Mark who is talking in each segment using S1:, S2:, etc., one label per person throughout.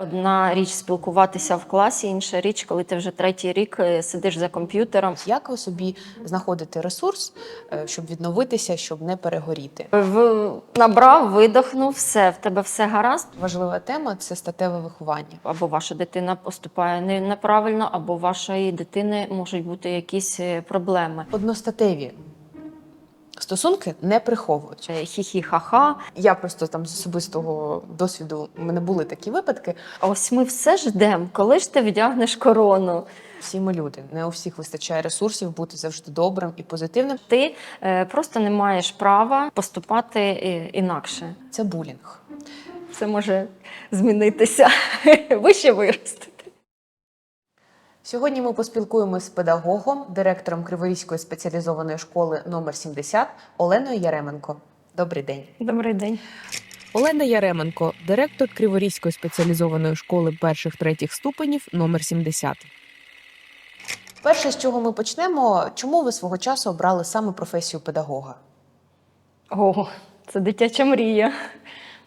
S1: Одна річ спілкуватися в класі, інша річ, коли ти вже третій рік е, сидиш за комп'ютером.
S2: Як ви собі знаходите ресурс, е, щоб відновитися, щоб не перегоріти?
S1: В... Набрав, видохнув, все, в тебе все гаразд.
S2: Важлива тема це статеве виховання.
S1: Або ваша дитина поступає не- неправильно, або вашої дитини можуть бути якісь е, проблеми.
S2: Одностатеві стосунки не приховують.
S1: Е, Хі-хі-ха-ха.
S2: Я просто там з особистого досвіду у мене були такі випадки.
S1: Ось ми все ждемо, коли ж ти вдягнеш корону.
S2: Всі ми люди. Не у всіх вистачає ресурсів бути завжди добрим і позитивним.
S1: Ти е, просто не маєш права поступати е, інакше.
S2: Це булінг.
S1: Це може змінитися. Ви ще виростете.
S2: Сьогодні ми поспілкуємося з педагогом, директором Криворізької спеціалізованої школи номер 70 Оленою Яременко. Добрий день.
S1: Добрий день.
S3: Олена Яременко, директор Криворізької спеціалізованої школи перших третіх ступенів номер 70.
S2: Перше, з чого ми почнемо, чому ви свого часу обрали саме професію педагога?
S1: О, це дитяча мрія.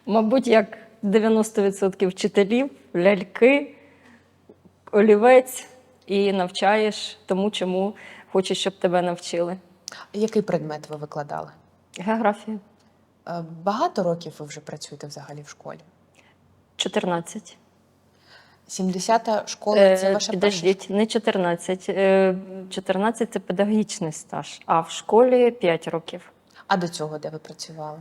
S1: Мабуть, як 90% вчителів, ляльки, олівець і навчаєш тому, чому хочеш, щоб тебе навчили.
S2: Який предмет ви викладали?
S1: Географія
S2: Е, Багато років ви вже працюєте взагалі в школі?
S1: 14.
S2: 70-та школа
S1: Е,
S2: це ваша перша
S1: Підождіть, не 14. Е, 14 це педагогічний стаж, а в школі 5 років.
S2: А до цього де ви працювали?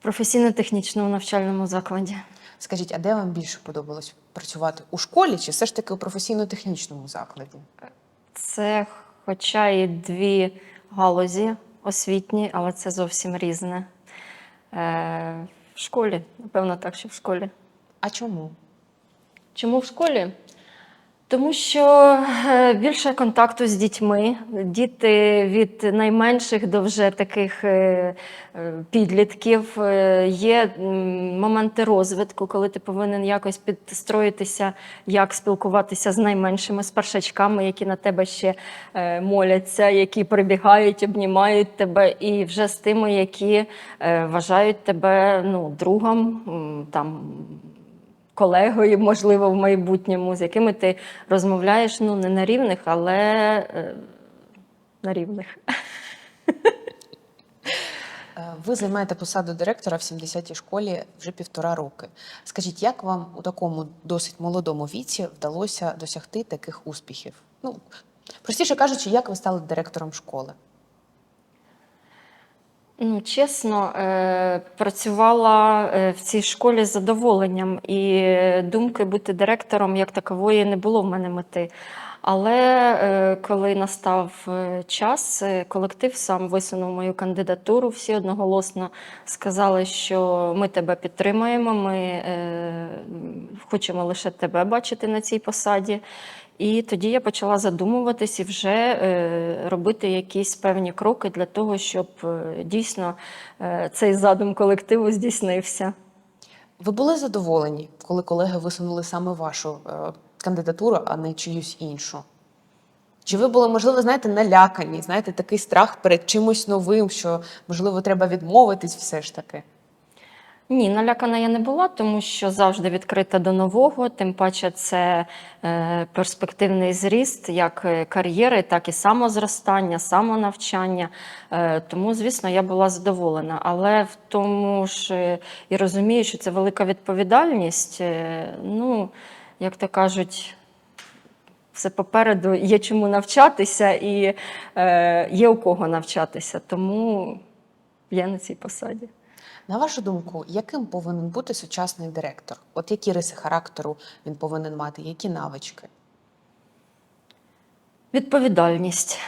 S1: Професійно-технічному навчальному закладі.
S2: Скажіть, а де вам більше подобалось працювати у школі чи все ж таки у професійно-технічному закладі?
S1: Це, хоча і дві галузі освітні, але це зовсім різне. Е, в школі, напевно, так, що в школі.
S2: А чому?
S1: Чому в школі? Тому що е, більше контакту з дітьми. Діти від найменших до вже таких е, е, підлітків. Є моменти розвитку, коли ти повинен якось підстроїтися, як спілкуватися з найменшими, з першачками, які на тебе ще моляться, які прибігають, обнімають тебе, і вже з тими, які вважають тебе ну, другом, там колегою, можливо, в майбутньому, з якими ти розмовляєш ну, не на рівних, але е, на рівних.
S2: Е, Ви займаєте посаду директора в 70-й школі вже півтора роки. Скажіть, як вам у такому досить молодому віці вдалося досягти таких успіхів? Ну, простіше кажучи, як ви стали директором школи?
S1: Ну, чесно, е, працювала е, в цій школі з задоволенням, і думки бути директором як такової не було в мене мети. Але е, коли настав е, час, е, колектив сам висунув мою кандидатуру. Всі одноголосно сказали, що ми тебе підтримуємо, ми е, хочемо лише тебе бачити на цій посаді. І тоді я почала задумуватись і вже е, робити якісь певні кроки для того, щоб е, дійсно е, цей задум колективу здійснився.
S2: Ви були задоволені, коли колеги висунули саме вашу кандидатуру, а не чиюсь іншу? Чи ви були, можливо, знаєте, налякані, знаєте, такий страх перед чимось новим, що, можливо, треба відмовитись все ж таки?
S1: Ні, налякана я не була, тому що завжди відкрита до нового. Тим паче, це е, перспективний зріст як е, кар'єри, так і самозростання, самонавчання. Е, тому, звісно, я була задоволена. Але в тому ж і розумію, що це велика відповідальність. Ну, як то кажуть. Все попереду є чому навчатися і е, є у кого навчатися. Тому я на цій посаді.
S2: На вашу думку, яким повинен бути сучасний директор? От які риси характеру він повинен мати, які навички?
S1: Відповідальність.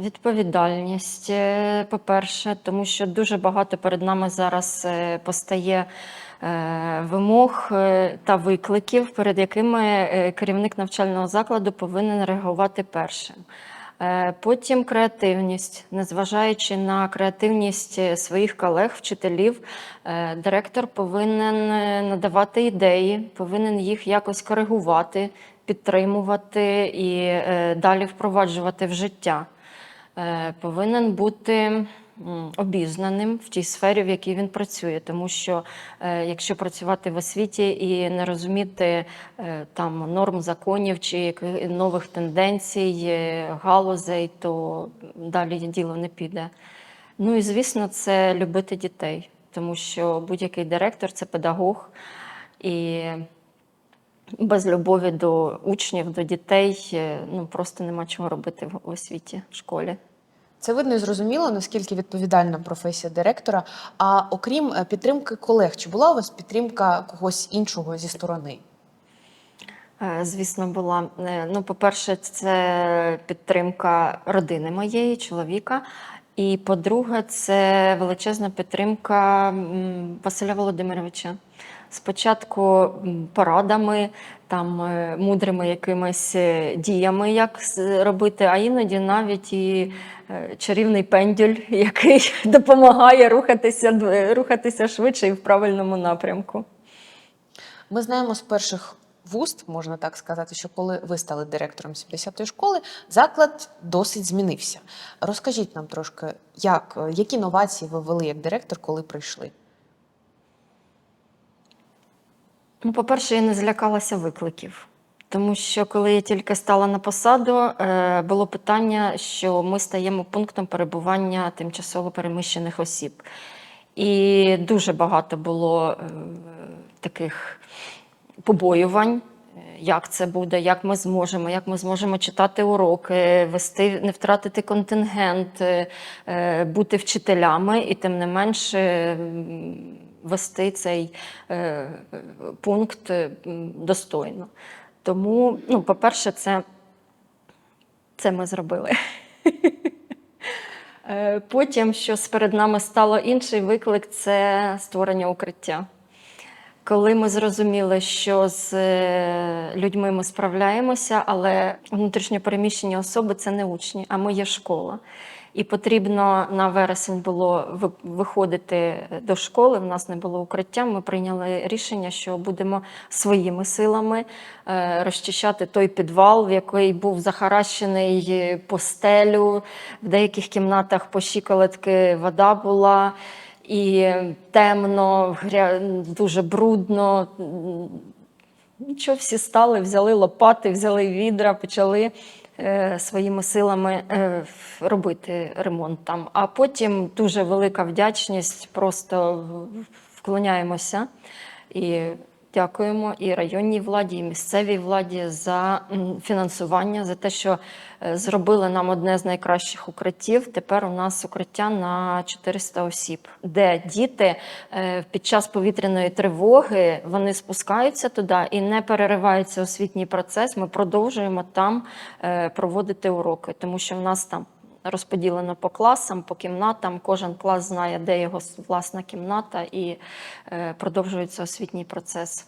S1: Відповідальність, е, по-перше, тому що дуже багато перед нами зараз е, постає е, вимог та викликів, перед якими керівник навчального закладу повинен реагувати першим. Е, Потім креативність, незважаючи на креативність е, своїх колег, вчителів, е, директор повинен надавати ідеї, повинен їх якось коригувати, підтримувати і далі впроваджувати в життя. Повинен бути обізнаним в тій сфері, в якій він працює. Тому що е, якщо працювати в освіті і не розуміти е, там норм законів чи нових тенденцій, е, галузей, то далі діло не піде. Ну і звісно, це любити дітей, тому що будь-який директор це педагог. І без любові до учнів, до дітей ну, просто нема чого робити в освіті, в школі.
S2: Це видно і зрозуміло, наскільки відповідальна професія директора. А окрім е, підтримки колег, чи була у вас підтримка когось іншого зі сторони?
S1: Е, Звісно, була. Е, Ну, по-перше, це підтримка родини моєї, чоловіка. І по-друге, це величезна підтримка Василя Володимировича. Спочатку порадами, там, мудрими якимись діями, як робити, а іноді навіть і чарівний пендюль, який допомагає рухатися, рухатися швидше і в правильному напрямку.
S2: Ми знаємо з перших вуст, можна так сказати, що коли ви стали директором 70-ї школи, заклад досить змінився. Розкажіть нам трошки, як, е, які новації ви ввели як директор, коли прийшли?
S1: Ну, по-перше, я не злякалася викликів. Тому що коли я тільки стала на посаду, е, було питання, що ми стаємо пунктом перебування тимчасово переміщених осіб. І дуже багато було е, таких побоювань. Як це буде, як ми зможемо, як ми зможемо читати уроки, вести, не втратити контингент, е, бути вчителями і тим не менше вести цей пункт достойно. Тому, ну, по-перше, це, це ми зробили. Е, Потім, що перед нами стало інший виклик, це створення укриття. Коли ми зрозуміли, що з е, людьми ми справляємося, але внутрішньопереміщені особи це не учні, а ми є школа. І потрібно на вересень було виходити до школи. В нас не було укриття. Ми прийняли рішення, що будемо своїми силами е, розчищати той підвал, в який був захаращений е, по стелю. В деяких кімнатах по щиколотки вода була. І темно, дуже брудно. Нічого, всі стали, взяли лопати, взяли відра, почали своїми силами е, робити ремонт там. А потім дуже велика вдячність, просто вклоняємося і дякуємо і районній владі, і місцевій владі за фінансування, за те, що е, зробили нам одне з найкращих укриттів. Тепер у нас укриття на 400 осіб, де діти е, під час повітряної тривоги вони спускаються туди і не переривається освітній процес. Ми продовжуємо там е, проводити уроки, тому що в нас там. Розподілено по класам, по кімнатам. Кожен клас знає, де його власна кімната, і е, продовжується освітній процес.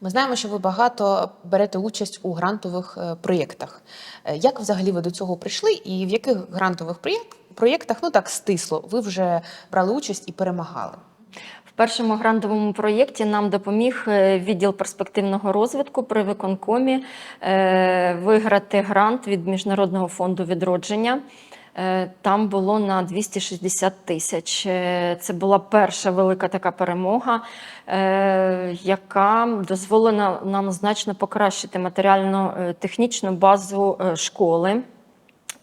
S2: Ми знаємо, що ви багато берете участь у грантових е, проєктах. Е, Як взагалі ви до цього прийшли, і в яких грантових проєктах, ну так стисло, ви вже брали участь і перемагали?
S1: Першому грантовому проєкті нам допоміг е, відділ перспективного розвитку при виконкомі е, виграти грант від Міжнародного фонду відродження. Е, Там було на 260 тисяч. Це була перша велика така перемога, яка дозволила нам значно покращити матеріально-технічну базу школи.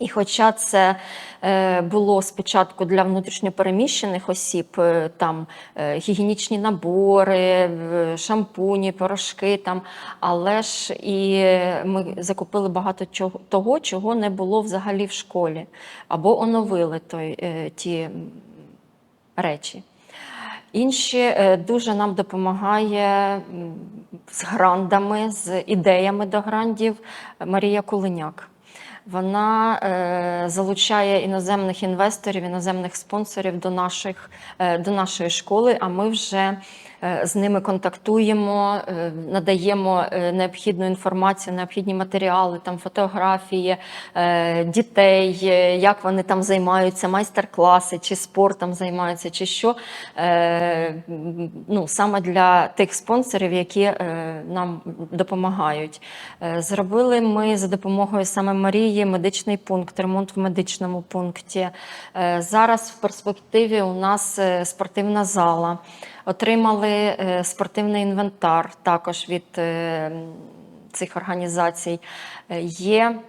S1: І хоча це е, було спочатку для внутрішньопереміщених осіб, е, там е, гігієнічні набори, шампуні, порошки, там, але ж і ми закупили багато чого, того, чого не було взагалі в школі, або оновили той, ті речі. Інші дуже нам допомагає з грандами, з ідеями до грандів Марія Кулиняк. Вона е, залучає іноземних інвесторів, іноземних спонсорів до, наших, е, до нашої школи. А ми вже з ними контактуємо, е, надаємо е, необхідну інформацію, необхідні матеріали, там фотографії е, дітей, е, як вони там займаються, майстер-класи, чи спортом займаються, чи що. Е, Ну, саме для тих спонсорів, які е, нам допомагають. Е, Зробили ми за допомогою саме Марії медичний пункт, ремонт в медичному пункті. Е, Зараз в перспективі у нас е, спортивна зала. Отримали е, спортивний інвентар також від е, цих організацій. Е, Є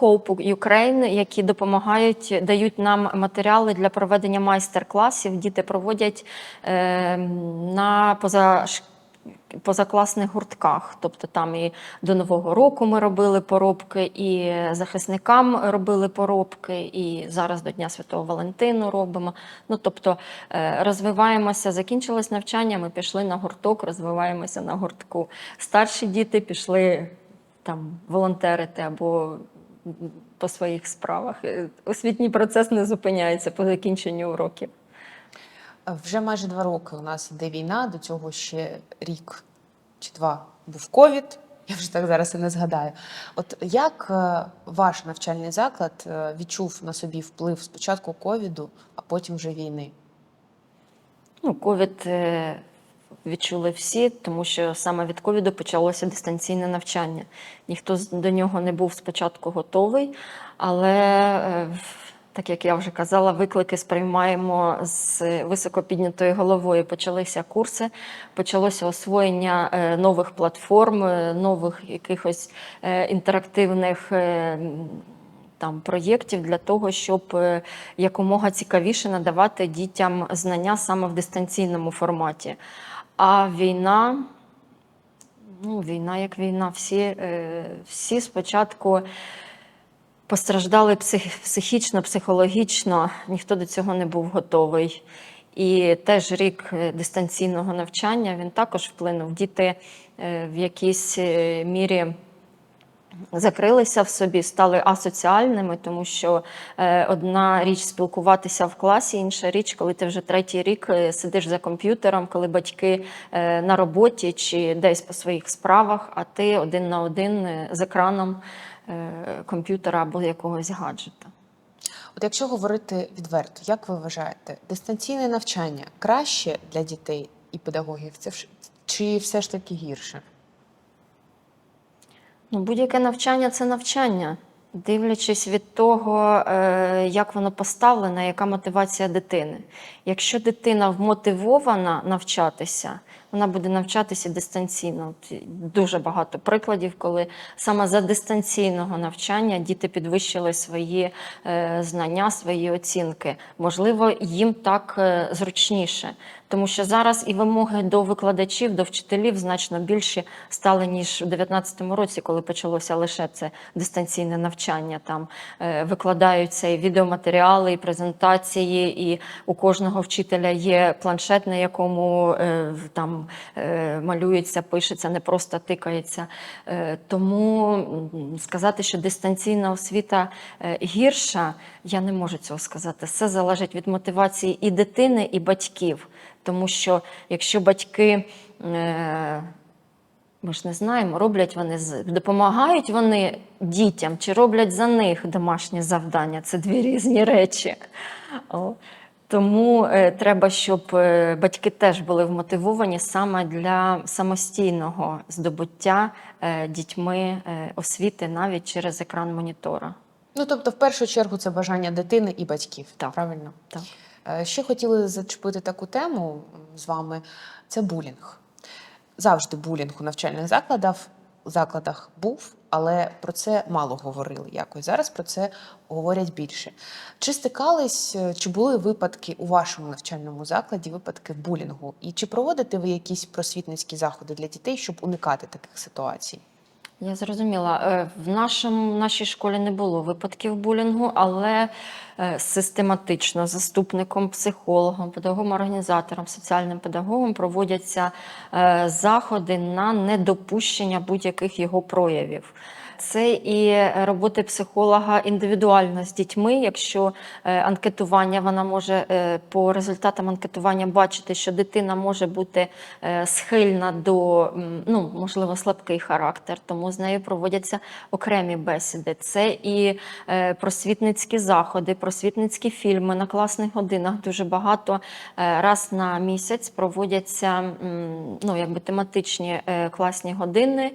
S1: Hope Ukraine, які допомагають, дають нам матеріали для проведення майстер-класів. Діти проводять на позаш... позакласних гуртках. Тобто там і до Нового року ми робили поробки, і захисникам робили поробки, і зараз до Дня Святого Валентину робимо. Ну, тобто е, розвиваємося, закінчилось навчання, ми пішли на гурток, розвиваємося на гуртку. Старші діти пішли там волонтерити або по своїх справах. Е, Освітній процес не зупиняється по закінченню уроків.
S2: Вже майже два роки у нас іде війна, до цього ще рік чи два був ковід. Я вже так зараз і не згадаю. От як е, ваш навчальний заклад е, відчув на собі вплив спочатку ковіду, а потім вже війни?
S1: Ну, ковід е, відчули всі, тому що саме від ковіду почалося дистанційне навчання. Ніхто до нього не був спочатку готовий, але, так як я вже казала, виклики сприймаємо з високо піднятою головою. Почалися курси, почалося освоєння е, нових платформ, е, нових якихось е, інтерактивних. там проєктів для того, щоб якомога цікавіше надавати дітям знання саме в дистанційному форматі. А війна, ну, війна як війна, всі, всі спочатку постраждали псих- психічно, психологічно, ніхто до цього не був готовий. І теж рік е, дистанційного навчання він також вплинув. Діти е, в якійсь е, мірі закрилися в собі, стали асоціальними, тому що е, одна річ спілкуватися в класі, інша річ, коли ти вже третій рік е, сидиш за комп'ютером, коли батьки е, на роботі чи десь по своїх справах, а ти один на один з екраном комп'ютера або якогось гаджета.
S2: От якщо говорити відверто, як ви вважаєте, дистанційне навчання краще для дітей і педагогів, це чи все ж таки гірше?
S1: Ну, будь-яке навчання це навчання, дивлячись від того, е, як воно поставлено, яка мотивація дитини. Якщо дитина вмотивована навчатися, вона буде навчатися дистанційно. Дуже багато прикладів, коли саме за дистанційного навчання діти підвищили свої е, знання, свої оцінки. Можливо, їм так е, зручніше. Тому що зараз і вимоги до викладачів, до вчителів значно більші стали, ніж у 2019 році, коли почалося лише це дистанційне навчання. Там е, викладаються і відеоматеріали, і презентації, і у кожного вчителя є планшет, на якому е, там е, малюється, пишеться, не просто тикається. Тому сказати, що дистанційна освіта гірша, я не можу цього сказати. Все залежить від мотивації і дитини, і батьків. Тому що якщо батьки, е, ми ж не знаємо, роблять вони допомагають вони дітям чи роблять за них домашні завдання. Це дві різні речі. Тому е, треба, щоб е, батьки теж були вмотивовані саме для самостійного здобуття дітьми освіти навіть через екран монітора.
S2: Ну тобто, в першу чергу, це бажання дитини і батьків.
S1: Так.
S2: Правильно?
S1: Так.
S2: Е, Ще хотіли зачепити таку тему з вами: це булінг. Завжди булінг у навчальних закладах, закладах був, але про це мало говорили якось. Зараз про це говорять більше. Чи стикались, е, чи були випадки у вашому навчальному закладі, випадки булінгу? І чи проводите ви якісь просвітницькі заходи для дітей, щоб уникати таких ситуацій?
S1: Я зрозуміла. Е, В нашому нашій школі не було випадків булінгу, але е, систематично заступником, психологом, педагогом, організатором, соціальним педагогом проводяться е, заходи на недопущення будь-яких його проявів. Це і роботи психолога індивідуально з дітьми. Якщо е, анкетування, вона може е, по результатам анкетування бачити, що дитина може бути е, схильна до ну, можливо, слабкий характер, тому з нею проводяться окремі бесіди. Це і просвітницькі заходи, просвітницькі фільми на класних годинах. Дуже багато раз на місяць проводяться ну, якби тематичні класні години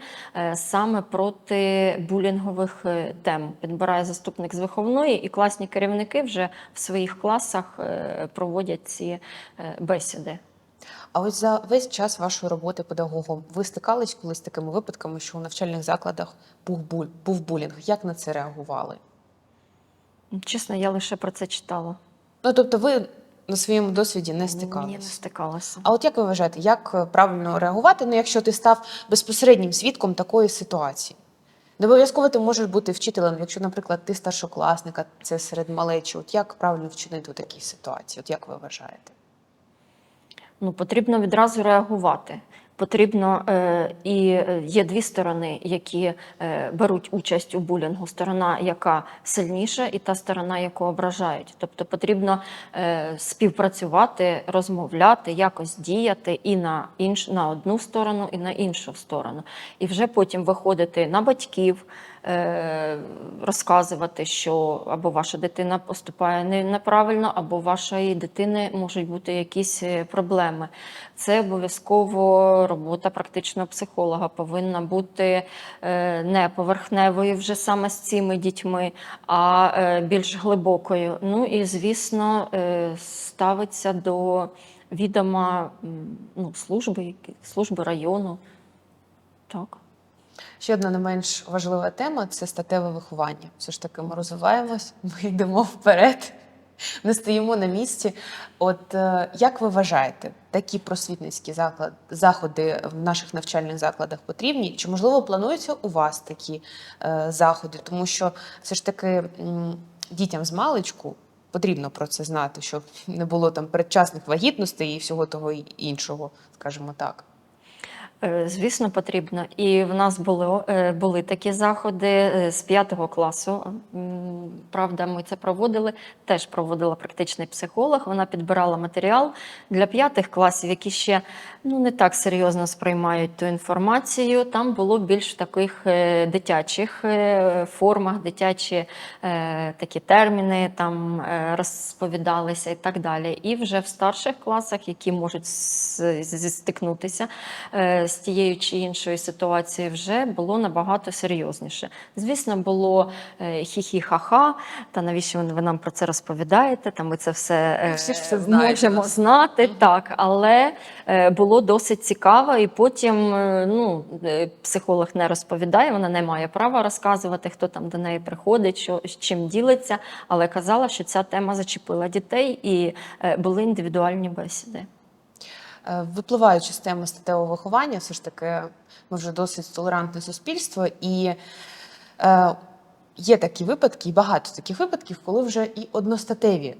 S1: саме проти булінгових е, тем. Підбирає заступник з виховної, і класні керівники вже в своїх класах е, проводять ці е, бесіди.
S2: А ось за весь час вашої роботи педагогом ви стикались колись з такими випадками, що у навчальних закладах був буль, був булінг? Як на це реагували?
S1: Чесно, я лише про це читала.
S2: Ну тобто, ви на своєму досвіді не стикалися?
S1: Ні, не стикалася.
S2: А от як ви вважаєте, як правильно реагувати, ну якщо ти став безпосереднім свідком такої ситуації? Не обов'язково ти можеш бути вчителем, якщо, наприклад, ти старшокласник, це серед малечі. От як правильно вчинити у такій ситуації? От як ви вважаєте?
S1: Ну, потрібно відразу реагувати. Потрібно е, і е, є дві сторони, які е, беруть участь у булінгу: сторона, яка сильніша, і та сторона, яку ображають. Тобто потрібно співпрацювати, розмовляти, якось діяти і на інш, на одну сторону, і на іншу сторону. І вже потім виходити на батьків, розказувати, що або ваша дитина поступає неправильно, або вашої дитини можуть бути якісь е, проблеми. Це обов'язково робота практичного психолога повинна бути е, не поверхневою вже саме з цими дітьми, а е, більш глибокою. Ну і звісно, е, ставиться до відома ну, служби, служби району. Так.
S2: Ще одна не менш важлива тема це статеве виховання. Все ж таки, ми розвиваємось, ми йдемо вперед, не стоїмо на місці. От е, як ви вважаєте, такі просвітницькі заклад, заходи в наших навчальних закладах потрібні? Чи можливо плануються у вас такі е, заходи? Тому що все ж таки дітям з маличку потрібно про це знати, щоб не було там передчасних вагітностей і всього того іншого, скажімо так.
S1: Е, Звісно, потрібно. І в нас було, е, були такі заходи е, з п'ятого класу. Правда, ми це проводили. Теж проводила практичний психолог. Вона підбирала матеріал для п'ятих класів, які ще ну, не так серйозно сприймають ту інформацію. Там було більш в таких дитячих формах, дитячі такі терміни там розповідалися і так далі. І вже в старших класах, які можуть з- з- тією чи іншою ситуацією, вже було набагато серйозніше. Звісно, було е, хі-хі-ха-ха, та навіщо ви нам про це розповідаєте? Та ми це все, е,
S2: Всі ж це знають
S1: можемо знати, так, але е, було досить цікаво, і потім ну, психолог не розповідає, вона не має права розказувати, хто там до неї приходить, що, з чим ділиться, але казала, що ця тема зачепила дітей і були індивідуальні бесіди.
S2: Випливаючи з теми статевого виховання, все ж таки ми вже досить толерантне суспільство, і е, є такі випадки, і багато таких випадків, коли вже і одностатеві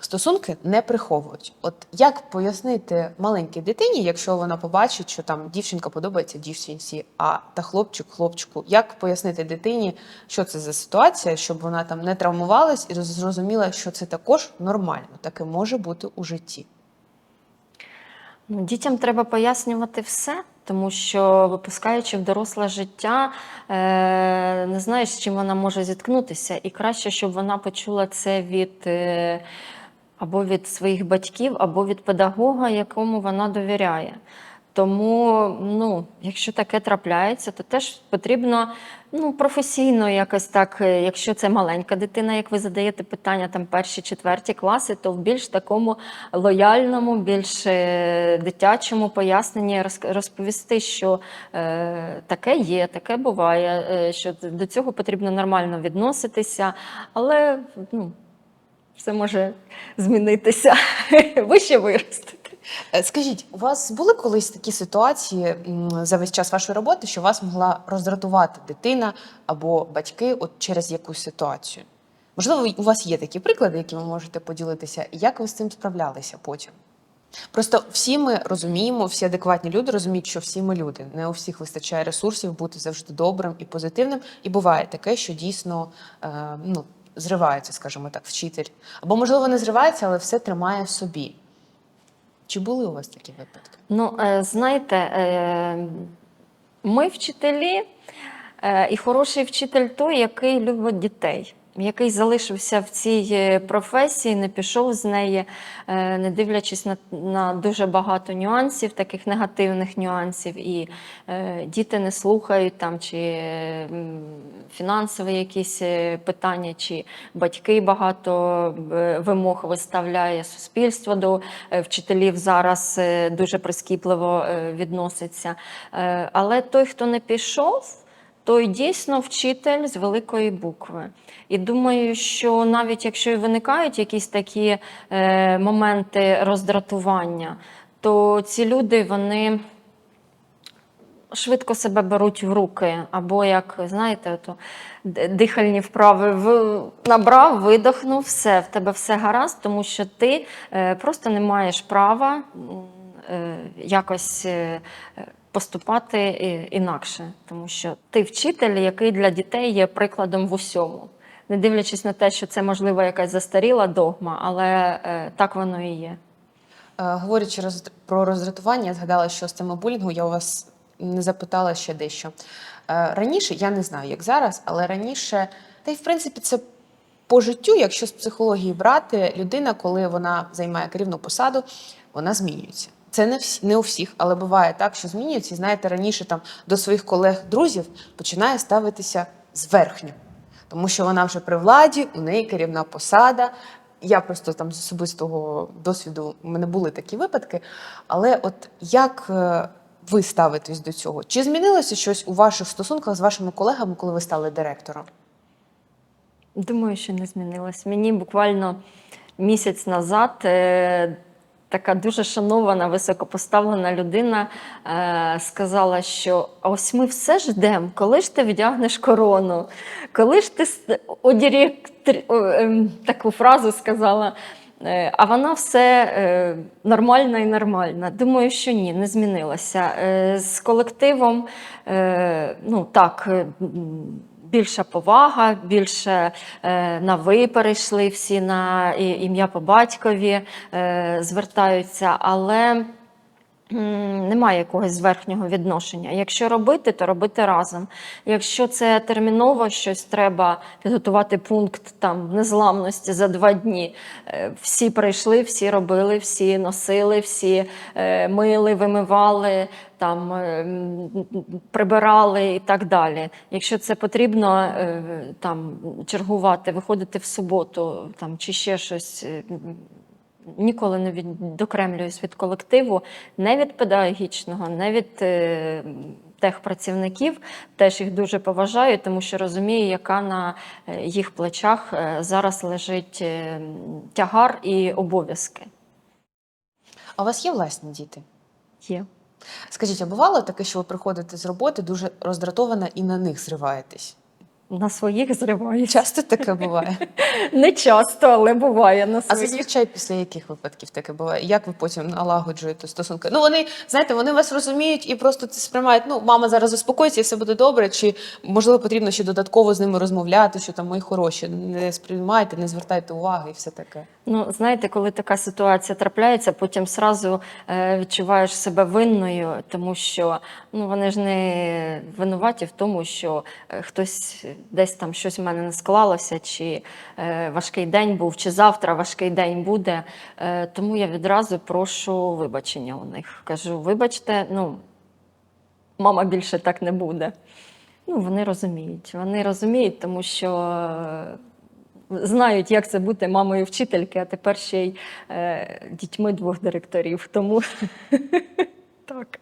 S2: стосунки не приховують. От як пояснити маленькій дитині, якщо вона побачить, що там дівчинка подобається дівчинці, а та хлопчик хлопчику, як пояснити дитині, що це за ситуація, щоб вона там не травмувалась і зрозуміла, що це також нормально, таке може бути у житті.
S1: Ну, дітям треба пояснювати все, тому що випускаючи в доросле життя, е, не знаєш, з чим вона може зіткнутися. І краще, щоб вона почула це від е, або від своїх батьків, або від педагога, якому вона довіряє. Тому, ну, якщо таке трапляється, то теж потрібно ну, професійно якось так, е, якщо це маленька дитина, як ви задаєте питання, там перші, четверті класи, то в більш такому лояльному, більш е, дитячому поясненні роз- розповісти, що е, таке є, таке буває, е, що до цього потрібно нормально відноситися, але ну, все може змінитися. Ви ще виростете.
S2: Е, Скажіть, у вас були колись такі ситуації за весь час вашої роботи, що вас могла роздратувати дитина або батьки от через якусь ситуацію? Можливо, у вас є такі приклади, які ви можете поділитися, і як ви з цим справлялися потім? Просто всі ми розуміємо, всі адекватні люди розуміють, що всі ми люди. Не у всіх вистачає ресурсів бути завжди добрим і позитивним. І буває таке, що дійсно е, ну, зривається, скажімо так, вчитель. Або, можливо, не зривається, але все тримає в собі. Чи були у вас такі випадки?
S1: Ну, е, знаєте, е, ми вчителі, е, і хороший вчитель той, який любить дітей, який залишився в цій е, професії, не пішов з неї, е, не дивлячись на, на дуже багато нюансів, таких негативних нюансів, і е, діти не слухають там, чи е, фінансові якісь питання, чи батьки багато вимог виставляє, суспільство до вчителів зараз дуже прискіпливо відноситься. Але той, хто не пішов, той дійсно вчитель з великої букви. І думаю, що навіть якщо і виникають якісь такі е, моменти роздратування, то ці люди вони швидко себе беруть в руки, або як знаєте, то дихальні вправи в набрав, видохнув, все, в тебе все гаразд, тому що ти е, просто не маєш права е, якось. е, Поступати інакше, тому що ти вчитель, який для дітей є прикладом в усьому, не дивлячись на те, що це можливо якась застаріла догма, але е, так воно і є.
S2: Е, Говорячи про роздратування, я згадала, що з теми булінгу я у вас не запитала ще дещо. Е, Раніше, я не знаю, як зараз, але раніше, та й в принципі, це по життю, якщо з психології брати, людина, коли вона займає керівну посаду, вона змінюється. Це не всі, не у всіх, але буває так, що змінюється. І знаєте, раніше там до своїх колег-друзів починає ставитися зверхньо, тому що вона вже при владі, у неї керівна посада. Я просто там з особистого досвіду у мене були такі випадки. Але от як е, ви ставитесь до цього? Чи змінилося щось у ваших стосунках з вашими колегами, коли ви стали директором?
S1: Думаю, що не змінилось. Мені буквально місяць назад е, така дуже шанована, високопоставлена людина е, сказала, що ось ми все ждемо, коли ж ти вдягнеш корону, коли ж ти с- одіректр... о, ем, таку фразу сказала. Е, А вона все е, нормальна і нормальна. Думаю, що ні, не змінилося. Е, З колективом, ну так, більша повага, більше е, на ви перейшли всі на ім'я по батькові е, звертаються, але немає якогось зверхнього відношення. Якщо робити, то робити разом. Якщо це терміново щось треба підготувати пункт там незламності за два дні. е, Всі прийшли, всі робили, всі носили, всі е, мили, вимивали, там е, прибирали і так далі. Якщо це потрібно там чергувати, виходити в суботу там чи ще щось. Ніколи не відокремлююсь від колективу, не від педагогічного, не від е, техпрацівників. Теж їх дуже поважаю, тому що розумію, яка на е, їх плечах е, зараз лежить е, тягар і обов'язки.
S2: А у вас є власні діти?
S1: Є.
S2: Скажіть, а бувало таке, що ви приходите з роботи дуже роздратована і на них зриваєтесь?
S1: На своїх зриваюся.
S2: Часто таке буває.
S1: Не часто, але буває на
S2: А зазвичай після яких випадків таке буває? Як ви потім налагоджуєте стосунки? Ну вони знаєте, вони вас розуміють і просто це сприймають. Ну, мама зараз заспокоїться, і все буде добре. Чи можливо потрібно ще додатково з ними розмовляти, що там мої хороші, не сприймайте, не звертайте уваги і все таке.
S1: Ну, знаєте, коли така ситуація трапляється, потім сразу е, відчуваєш себе винною, тому що ну, вони ж не винуваті в тому, що е, хтось десь там щось в мене не склалося, чи е, важкий день був, чи завтра важкий день буде. Тому я відразу прошу вибачення у них. Кажу, вибачте, ну, мама більше так не буде. Ну, вони розуміють. Вони розуміють, тому що знають, як це бути мамою вчительки, а тепер ще й е, дітьми двох директорів. Тому так.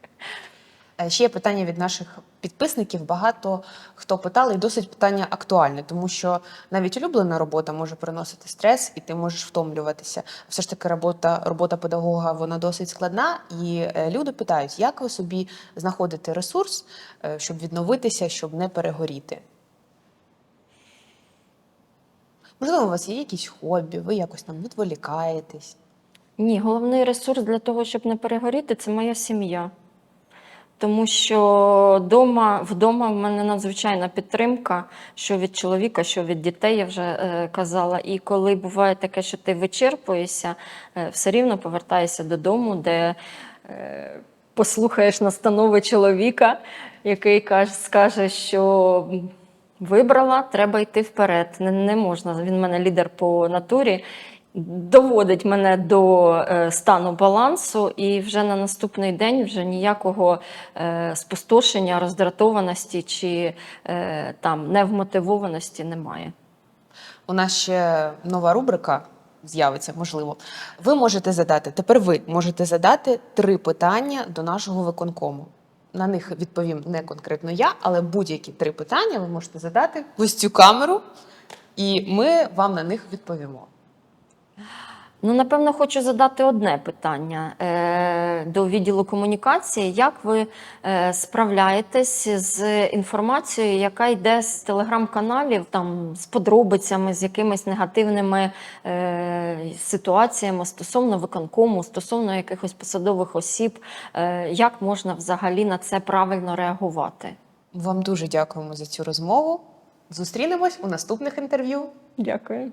S2: Е, Ще є питання від наших підписників. Багато хто питали, і досить питання актуальне, тому що навіть улюблена робота може приносити стрес, і ти можеш втомлюватися. Все ж таки, робота, робота педагога вона досить складна, і е, люди питають, як ви собі знаходите ресурс, е, щоб відновитися, щоб не перегоріти. Можливо, у вас є якісь хобі, ви якось там відволікаєтесь.
S1: Ні, головний ресурс для того, щоб не перегоріти, це моя сім'я. Тому що вдома, вдома в мене надзвичайна підтримка, що від чоловіка, що від дітей, я вже е, казала. І коли буває таке, що ти вичерпуєшся, е, все рівно повертаєшся додому, де е, послухаєш настанови чоловіка, який каже, скаже, що вибрала, треба йти вперед. Не, не можна. Він мене лідер по натурі. Доводить мене до е, стану балансу, і вже на наступний день вже ніякого е, спустошення, роздратованості чи е, там невмотивованості немає.
S2: У нас ще нова рубрика з'явиться, можливо. Ви можете задати, тепер ви можете задати три питання до нашого виконкому. На них відповім не конкретно я, але будь-які три питання ви можете задати в ось цю камеру, і ми вам на них відповімо.
S1: Ну, напевно, хочу задати одне питання е, до відділу комунікації. Як ви е, справляєтесь з інформацією, яка йде з телеграм-каналів, там з подробицями, з якимись негативними е, ситуаціями стосовно виконкому, стосовно якихось посадових осіб? Як можна взагалі на це правильно реагувати?
S2: Вам дуже дякуємо за цю розмову. Зустрінемось у наступних інтерв'ю.
S1: Дякую.